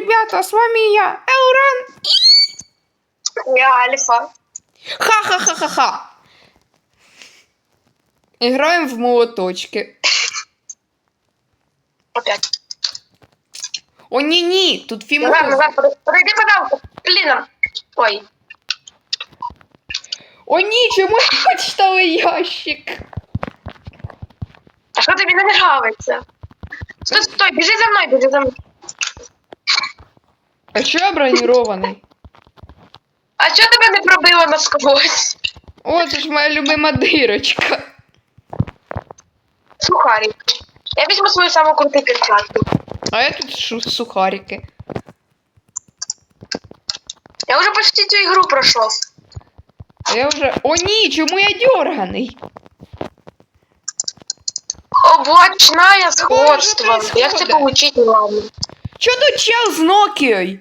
ребята, с вами я, Элран. Я Альфа. Ха-ха-ха-ха-ха. Играем в молоточки. Опять. О, ні-ні, тут Назад, фімоз. назад, под- подойди, пожалуйста. Блин. Ой. О, ні, чому я почитала ящик? А що тобі не нравиться? Стой, стой, біжи за мною, біжи за мною. А що я бронірований? А чого тебе не пробило насквозь? О, це ж моя любима дирочка. Сухарик. Я візьму свою саму круту перчатку. А я тут шу- сухарики. Я вже почти цю ігру пройшов. А я вже. О, ні, чому я дерганий? Облачное сходство. происходит? Як це получить, ну ладно. Чо тут чел з Нокією?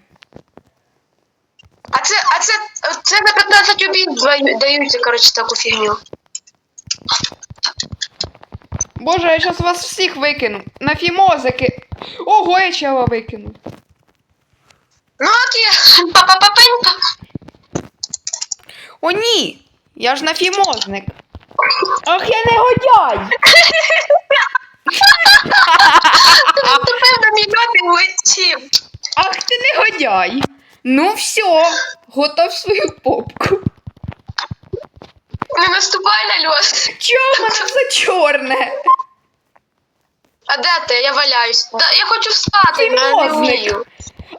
А це, а це, це на 15 убійств даю- даються, коротше, таку фігню. Боже, я зараз вас всіх викину. На фімозики. Ого, я чела викинув. Ну окей, па-па-па-пенька. О, ні! Я ж на фімозник. Ах, я не годяй! Тупив на мільйони летів. Ах ти не годяй! Ну все, готов свою попку. Не наступай на льот. Чого в мене все чорне? А де ти? Я валяюсь. Да, я хочу встати, але не Фімозник. вмію.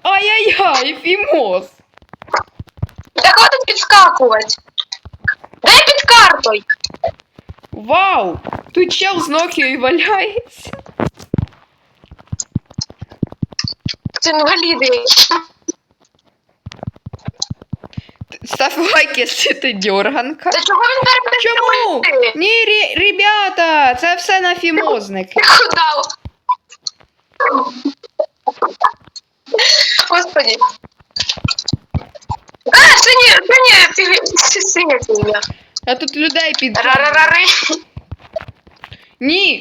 Ай-яй-яй, фімоз. Та хватить підскакувати. Дай під картою. Вау! Тут чел з Нокією валяється. Це інваліди. якісь. Став лайк, якщо ти дерганка. Та чого він зараз Чому? перестає? Ні, рі- ребята, це все на фімозники. Ти худав. Господи. А, сині, сині, фіг- синя фігня. А тут людей під. Рарарари. Ні.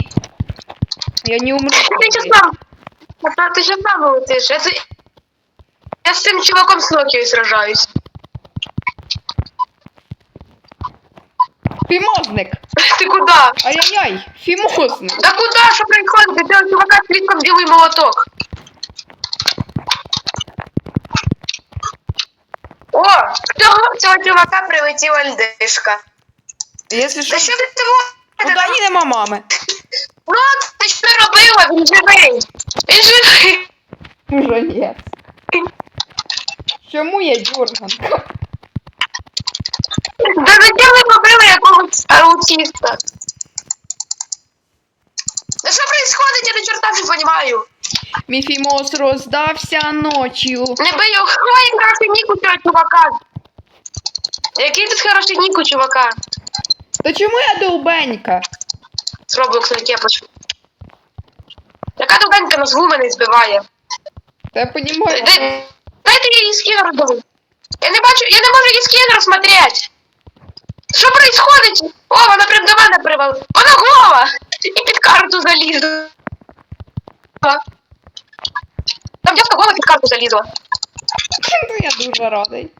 Я не умру. Ти ще сам. Та Ти ще сам летиш. Я, з- я з цим чуваком з Нокією сражаюсь. Фімозник. Ти куди? Ай-яй-яй, фімозник. Да куда? Что происходит? Ты этого чувака слишком белый молоток. О, цього, цього чувака прилетіла льдишка. Якщо що, Та що ви того? куди їдемо, мами? Ну, ти що робила? Він живий. Він живий. Уже ні. Чому я дерганка? Да зачем ви побили якогось аутиста? Да що происходит? Я до черта не понимаю. Мій фімоз роздався ночью. Не бий його. Ой, хороший нік у цього чувака. Який тут хороший нік у чувака? Та чому я довбенька? з Роблокс на кепочку. Яка довгенька нас гумений збиває. Та я понімаю. Дай- Дайте її скін роздавити. Я не бачу, я не можу її скін розсмотреть. Що происходить? О, вона прям до мене привела. Вона голова! І під карту залізла. Там дівка гола під карту залізла. Ну, я дуже радий.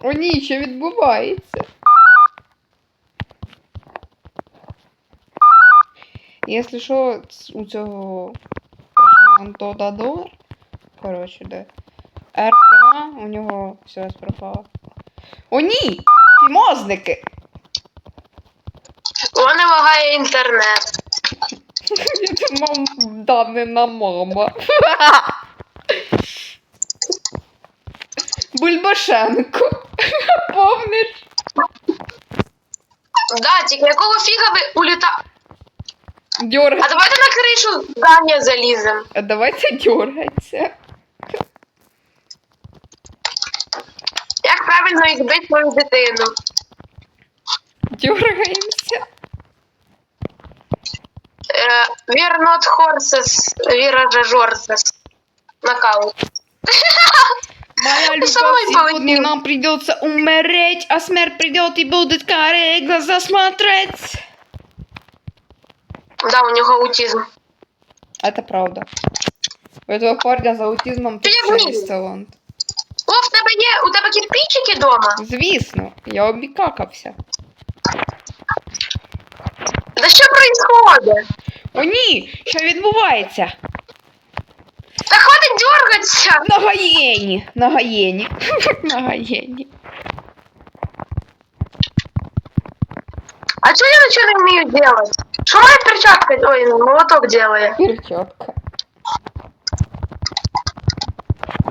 О ні, що відбувається? Якщо що, у цього Антодадор, коротше, де РТМА, у нього все пропало. О ні! Фімозники! Вона лагає інтернет. Думав, Данина мама. Бульбашенко. Помниш? Да, тільки якого фіга ви уліта. Дьорга. А давайте на кришу здання залізем. А давайте дергаться. Як правильно їх бити свою дитину? Дергаемся. Э, we're not horses, we're the horses. Нокаут. Моя любовь, со мной сегодня нам придется умереть, а смерть придет и будет глаза смотреть. Да, у нього аутизм. Это правда. У этого парня за аутизмом Ти як точно мій? є талант. О, в тебе є, у тебе кирпичики дома? Звісно, я обікакався. Да що происходит? О, ні! Що відбувається? Та хватить дергатися. На гаєні! На гаєні. На гаєні. А чого я нічого не вмію делать? Що моя перчатка, ой, молоток делає? Перчатка.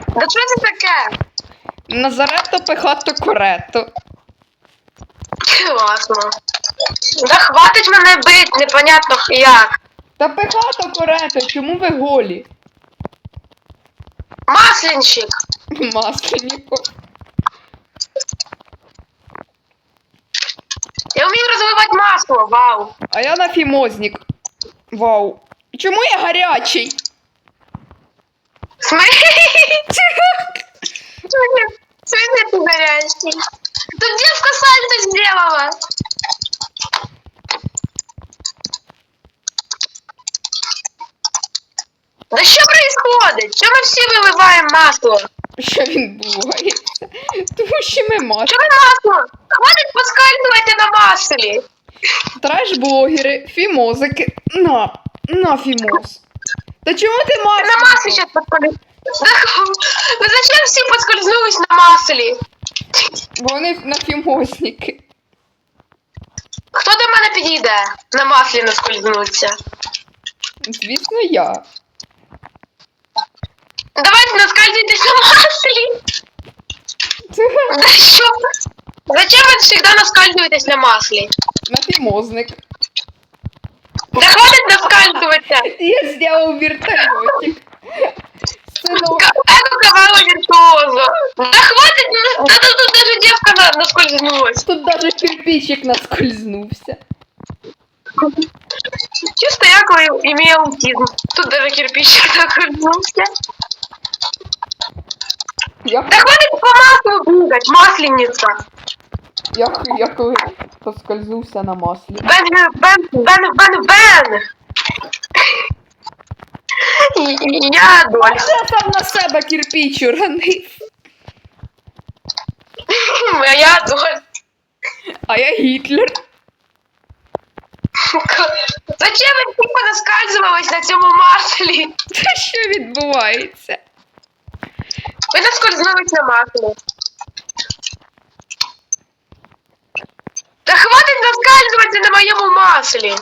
Да що це таке? Назарето пехато корето. Класно. Да хватить мене бить, непонятно як. Та пехато корето, чому ви голі? Масленщик. Масленіко. Я вмію розвивати масло, вау. А я на фімозник. Вау. Чому я гарячий? В смысле ты горячий? Тут девка сальто сделала. Да что происходит? Чего мы все выливаем масло? Що відбувається? Тому що ми мас. Чего масло? Хватит поскальзывать на масле. Треш-блогери, фімозики. На, на фімоз. Та чому ти Ты масло? на масле сейчас подскользнулась. Вы зачем все поскользнулись на масле? Бо вони на фімозники. Хто до мене підійде на маслі наскользнуться? Звісно, я. Давайте наскользитесь на масле. Да что? Зачем вы всегда наскальзываетесь на масле? На фімозник. Да хватит наскальзываться! Я зробив вертольотик. Синок. Какого виртуоза? Да хватит! Да тут, тут даже девка на- наскользнулась. Тут даже кирпичик наскользнувся. Чисто я имею аутизм. Тут даже кирпичик наскользнулся. Я, Да хватит по маслу бегать, масленица. Я, я коли поскользнувся на маслі. Бен, бен, бен, бен, бен. Я Адольф. Я сам на себе кирпич уронив. А я Адольф. А я Гітлер. Зачем ви типа наскальзувались на цьому маслі? Та що відбувається? Ви наскользнулись на маслі. Та хватить наскальзуватися на моєму маслі.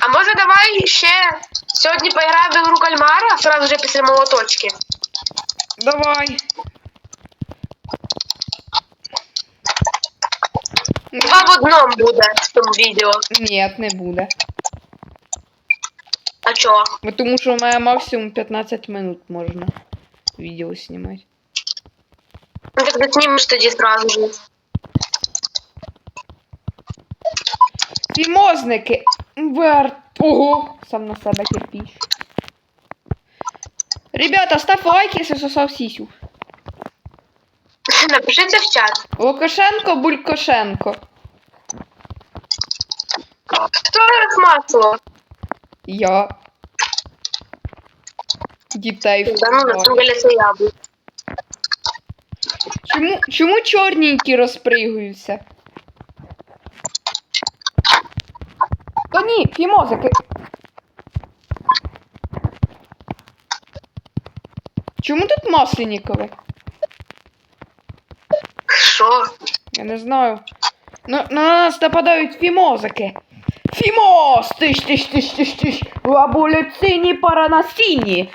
А може давай ще сьогодні поіграємо в ігру кальмара сразу же після молоточки? Давай. Два в одному буде в тому відео. Ні, не буде. Чого? Бо Тому що у мене максимум 15 минут можна відео знімати. Ну так знімеш тоді сразу же. Фімозники. Вер... Ого, сам на себе кирпич. Ребята, ставь лайк, если сосал сисю. Напиши це в чат. Лукашенко, Булькошенко. Хто розмасло? Я. Дітей Да ну, на самом деле це я був. Чому, чому чорненькі розпригуються? Та ні, фімозики. Чому тут масленникове? Що? Я не знаю. На, на нас нападають фімозики. Фімоз! Тиш, тиш, тиш, тиш, тиш. Лабуляційні паранасінні.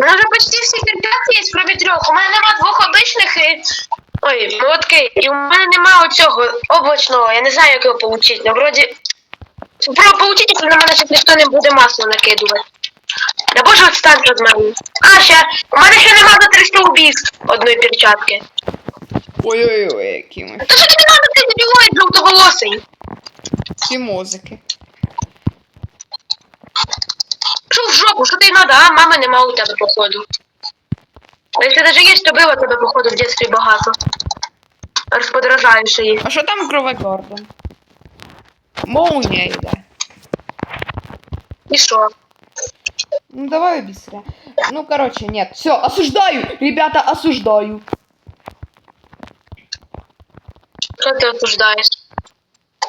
У мене вже почти всі кирпичі є, кроме трьох. У мене нема двох обичних і. Ой, молотки. І у мене нема оцього облачного. Я не знаю, як його получити. Ну, вроді. Про получити, якщо на мене ще ніхто не буде масло накидувати. Я боже відстань від мене. А, ще. У мене ще нема за 300 убійств одної перчатки. Ой-ой-ой, які ми. Та що тобі надо ти дебілоїд жовтоголосий? Фімозики. Що в жопу, що тобі надо, а? Мами нема у тебе, походу. А якщо даже є, то було тебе, походу, в дитинстві багато. Розподражаєш її. А що там Крове Гордон? Молния йде. І що? Ну давай быстрее. Ну короче, нет. Все, осуждаю! Ребята, осуждаю. Що ти осуждаєш?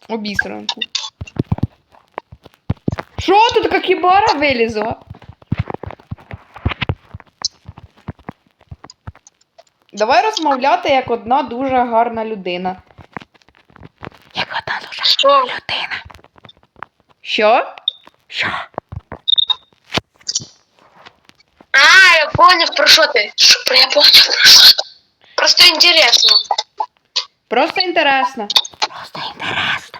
Обісранку. Що тут какібара вилізла? Давай розмовляти як одна дуже гарна людина. Як одна дуже Що? людина. Що? Що? А, я поняв, про що ти. Що, про я поняв, про що ти. Просто інтересно. Просто інтересно. Просто інтересно.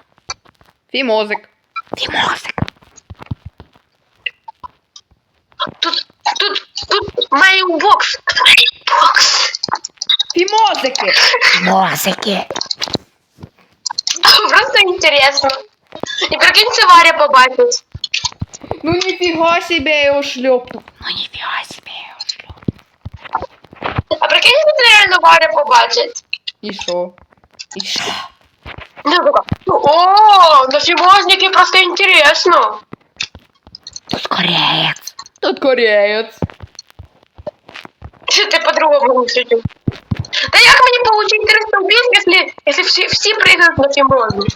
Фімозик. Фімозик. Фімозики. Фімозики. Просто інтересно. І прикинь, це Варя побачить. Ну ніфіга себе я його шльопну. Ну ніфіга себе я його шльопну. А прикинь, що це реально Варя побачить. І що? І що? Ну, така, О, на фімозники просто інтересно. Тут кореєць. Тут кореєць. Що ти по-другому шутив? Да як мені получить 300 убийств, если, если всі, всі прийдуть на фімозні?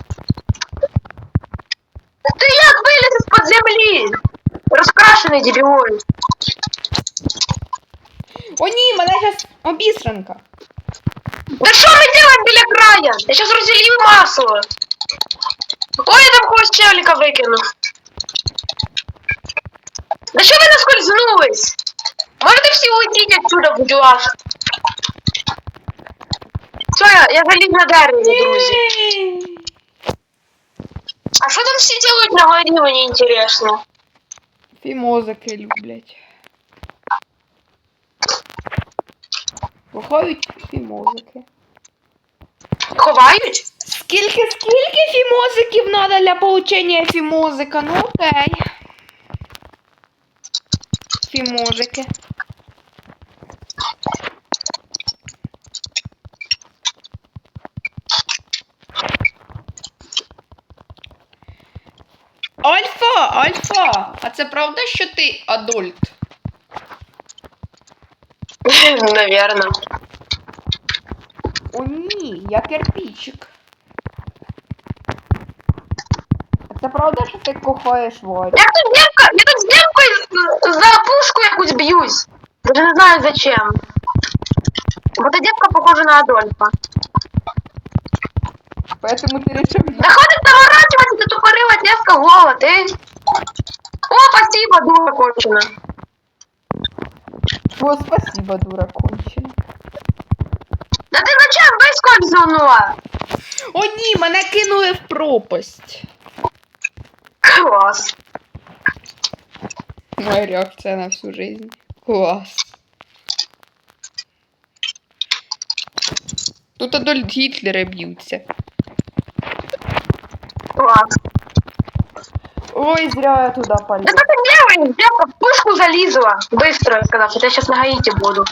Ти як виліз з-под землі? Розкрашений дебіоид. О ні, мене зараз обісранка. Да що ми делаем біля края? Я сейчас розілью масло. Ой, я там когось челіка викинув. Да що ви наскользнулись? Можете всі уйдіть отсюда, будь ласка. Я, заліз на дерево, друзі. А що там всі делають на горі, мені інтересно. Фімозики люблять. Виходять фімозики. Ховають? Скільки, скільки фімозиків треба для получення фімозика? Ну окей. Фімозики. а це правда, що ти адульт? Наверно. О ні, я кирпичик. А це правда, що ти кохаєш Варю? Я тут девка, я тут з девкою за пушку якусь б'юсь. Даже не знаю зачем. Вот эта девка похожа на Адольфа. Поэтому ти решив Да хватит наворачиваться, ты тупорылая девка, голод, эй. О, спасибо, дура кончена. О, спасибо, дура кончена. Да ти зачем вискользнула? О, ні, мене кинули в пропасть. Клас. Моя реакція на всю жизнь. Клас. Тут Адольф Гітлери б'ються. Клас. Ой, зря я туди Да поліз. что ты делаешь? Девка в пушку залізла. Быстро, сказав, я сейчас на Гаити буду.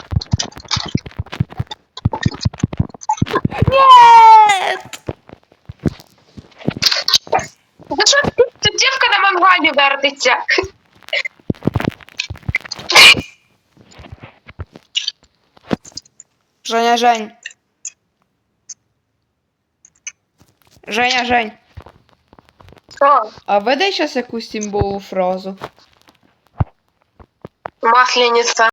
Нет! Да що ти? Тут девка на мангалі вертиться. Женя, Жень. Женя, Жень. Що? А веде зараз якусь імбову фразу. Маслениця.